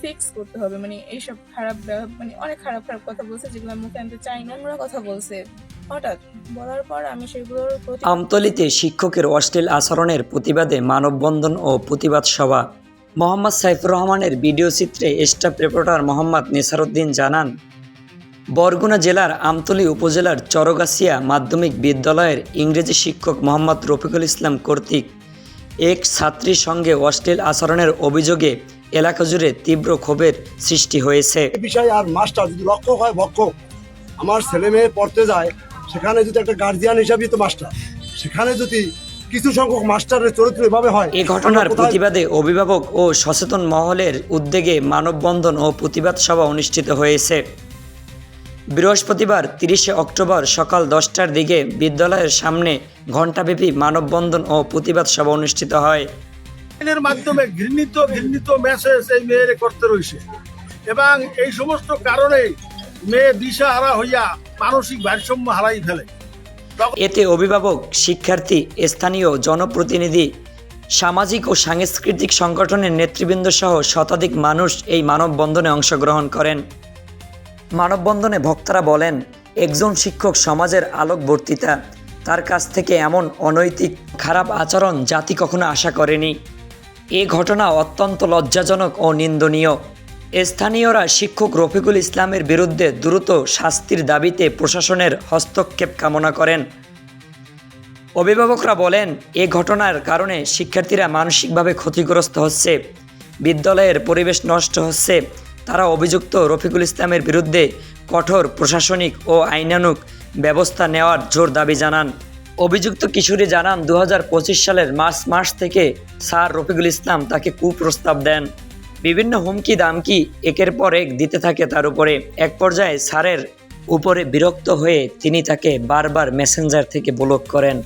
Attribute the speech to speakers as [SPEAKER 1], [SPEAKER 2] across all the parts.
[SPEAKER 1] Fix করতে হবে। মানে এইসব খারাপ মানে অনেক খারাপ খারাপ কথা বলছে যেগুলো মুখে আনতে চাই নোংরা কথা বলছে। হঠাৎ বলার পর আমি সেগুলোর
[SPEAKER 2] আমতলিতে শিক্ষকের অশ্লীল আচরণের প্রতিবাদে মানববন্ধন ও প্রতিবাদ সভা। মোহাম্মদ সাইফুর রহমানের ভিডিও চিত্রে স্টাফ রিপোর্টার মোহাম্মদ নেসারুদ্দিন জানান, বরগুনা জেলার আমতলী উপজেলার চরগাছিয়া মাধ্যমিক বিদ্যালয়ের ইংরেজি শিক্ষক মোহাম্মদ রফিকুল ইসলাম কর্তৃক এক ছাত্রীর সঙ্গে অশ্লীল আচরণের অভিযোগে এলাকা জুড়ে তীব্র ক্ষোভের সৃষ্টি হয়েছে।
[SPEAKER 3] এই বিষয়ে আর মাস্টার যদি লক্ষ্য হয় বক্ষ আমার ছেলে মেয়ে পড়তে যায় সেখানে যদি একটা গার্জিয়ান হিসাবে তো মাস্টার সেখানে যদি কিছু সংখ্যক মাস্টারের চরিত্র এভাবে হয়
[SPEAKER 2] এ ঘটনার প্রতিবাদে অভিভাবক ও সচেতন মহলের উদ্যোগে মানববন্ধন ও প্রতিবাদ সভা অনুষ্ঠিত হয়েছে। বৃহস্পতিবার তিরিশে অক্টোবর সকাল দশটার দিকে বিদ্যালয়ের সামনে ঘণ্টাব্যাপী মানববন্ধন ও প্রতিবাদ সভা অনুষ্ঠিত হয়।
[SPEAKER 4] এর মাধ্যমে ঘৃণিত ঘৃণিত মেসেজ এই মেয়ের করতে রয়েছে। এবং এই সমস্ত কারণে মেয়ে দিশাহারা হইয়া মানসিক ভারসাম্য হারাই ফেলে।
[SPEAKER 2] এতে অভিভাবক, শিক্ষার্থী, স্থানীয় জনপ্রতিনিধি, সামাজিক ও সাংস্কৃতিক সংগঠনের নেতৃবৃন্দ সহ শতাধিক মানুষ এই মানববন্ধনে অংশগ্রহণ করেন। মানববন্ধনে ভক্তরা বলেন, একজন শিক্ষক সমাজের আলোকবর্তিতা। তার কাছ থেকে এমন অনৈতিক, খারাপ আচরণ জাতি কখনো আশা করেনি। এ ঘটনা অত্যন্ত লজ্জাজনক ও নিন্দনীয়। স্থানীয়রা শিক্ষক রফিকুল ইসলামের বিরুদ্ধে দ্রুত শাস্তির দাবিতে প্রশাসনের হস্তক্ষেপ কামনা করেন। অভিভাবকরা বলেন, এ ঘটনার কারণে শিক্ষার্থীরা মানসিকভাবে ক্ষতিগ্রস্ত হচ্ছে, বিদ্যালয়ের পরিবেশ নষ্ট হচ্ছে। তারা অভিযুক্ত রফিকুল ইসলামের বিরুদ্ধে কঠোর প্রশাসনিক ও আইনানুগ ব্যবস্থা নেওয়ার জোর দাবি জানান। অভিযুক্ত কিশোরী জানান দু হাজার পঁচিশ সালের মার্চ মাস থেকে স্যার রফিকুল ইসলাম তাকে কুপ্রস্তাব দেন। বিভিন্ন হুমকি দামকি একের পর এক দিতে থাকে তার উপরে। এক পর্যায়ে স্যারের উপরে বিরক্ত হয়ে তিনি তাকে বারবার মেসেঞ্জার থেকে ব্লক করেন।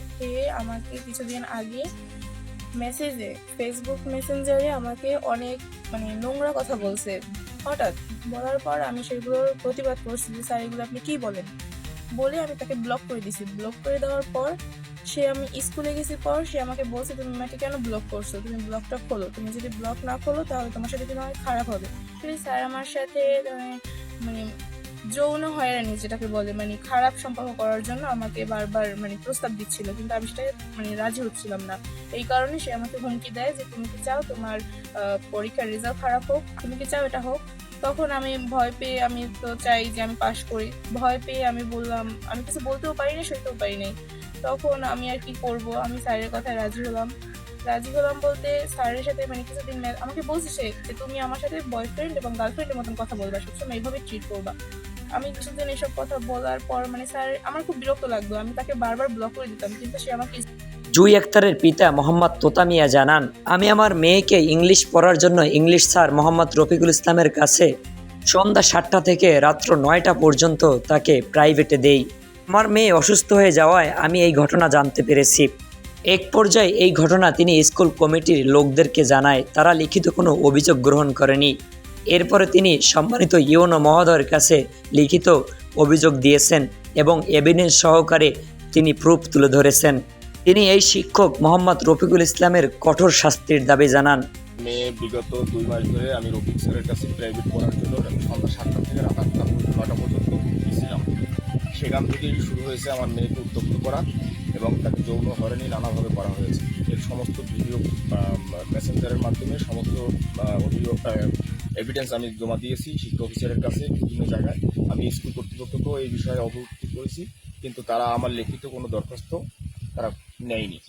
[SPEAKER 1] আমাকে কিছুদিন আগে মেসেজে ফেসবুক মেসেঞ্জারে আমাকে অনেক মানে নোংরা কথা বলছে। হঠাৎ বলার পর আমি সেগুলোর প্রতিবাদ করছি যে, স্যার, এগুলো আপনি কি বলেন? বলে আমি তাকে ব্লক করে দিছি। ব্লক করে দেওয়ার পর সে আমি স্কুলে গেছি পর সে আমাকে বলছে, তুমি আমাকে কেন ব্লক করছ? তুমি ব্লকটা খোলো। তুমি যদি ব্লক না খোলো, তাহলে তোমার সাথে কিন্তু অনেক খারাপ হবে। স্যার আমার সাথে মানে যৌন হয়রানি যেটাকে বলে মানে খারাপ সম্পর্ক করার জন্য আমাকে বারবার মানে প্রস্তাব দিচ্ছিল। কিন্তু আমি সেটা মানে রাজি হচ্ছিলাম না। এই কারণে সে আমাকে হুমকি দেয় যে, তুমি কি চাও তোমার পরীক্ষার রেজাল্ট খারাপ হোক? তুমি কি চাও এটা হোক? তখন আমি ভয় পেয়ে আমি তো চাই যে আমি পাশ করি। ভয় পেয়ে আমি বললাম, আমি কিছু বলতেও পারি না সইতেও পারি নাই তখন আমি আর কি করব? আমি স্যারের কথায় রাজি হলাম। রাজি হলাম বলতে স্যারের সাথে মানে কিছুদিন আমাকে বলছে সে যে, তুমি আমার সাথে বয়ফ্রেন্ড এবং গার্লফ্রেন্ডের মতন কথা বলবা, সবসময় এইভাবে ট্রিট করবা। আমি কিছুদিন এসব কথা বলার পর মানে স্যার, আমার খুব বিরক্ত লাগতো আমি তাকে বারবার ব্লক করে দিতাম, কিন্তু সে আমাকে
[SPEAKER 2] জুই আক্তারের পিতা মোহাম্মদ তোতামিয়া জানান, আমি আমার মেয়েকে ইংলিশ পড়ার জন্য ইংলিশ স্যার মোহাম্মদ রফিকুল ইসলামের কাছে সন্ধ্যা সাতটা থেকে রাত্র নয়টা পর্যন্ত তাকে প্রাইভেটে দেই। আমার মেয়ে অসুস্থ হয়ে যাওয়ায় আমি এই ঘটনা জানতে পেরেছি। এক পর্যায়ে এই ঘটনা তিনি স্কুল কমিটির লোকদেরকে জানায়, তারা লিখিত কোনো অভিযোগ গ্রহণ করেনি। এরপরে তিনি সম্মানিত ইউনো মহোদয়ের কাছে লিখিত অভিযোগ দিয়েছেন এবং এভিডেন্স সহকারে তিনি প্রুফ তুলে ধরেছেন। তিনি এই শিক্ষক মোহাম্মদ রফিকুল ইসলামের কঠোর শাস্তির দাবি জানান।
[SPEAKER 5] মেয়ে বিগত দুই মাস ধরে আমি রফিক স্যারের কাছে প্রাইভেট পড়ার জন্য সন্ধ্যা সাতটা থেকে রাত আটটা নটা পর্যন্ত গেছিলাম সেখান থেকেই শুরু হয়েছে আমার মেয়েকে উত্তপ্ত করা এবং তাকে যৌন হয়রানি নানাভাবে করা হয়েছে। এর সমস্ত ভিডিও মেসেঞ্জারের মাধ্যমে সমস্ত অভিযোগ এভিডেন্স আমি জমা দিয়েছি শিক্ষা অফিসারের কাছে বিভিন্ন জায়গায়। আমি স্কুল কর্তৃপক্ষকেও এই বিষয়ে অবগত করেছি, কিন্তু তারা আমার লিখিত কোনো দরখাস্ত তারা নেয়নি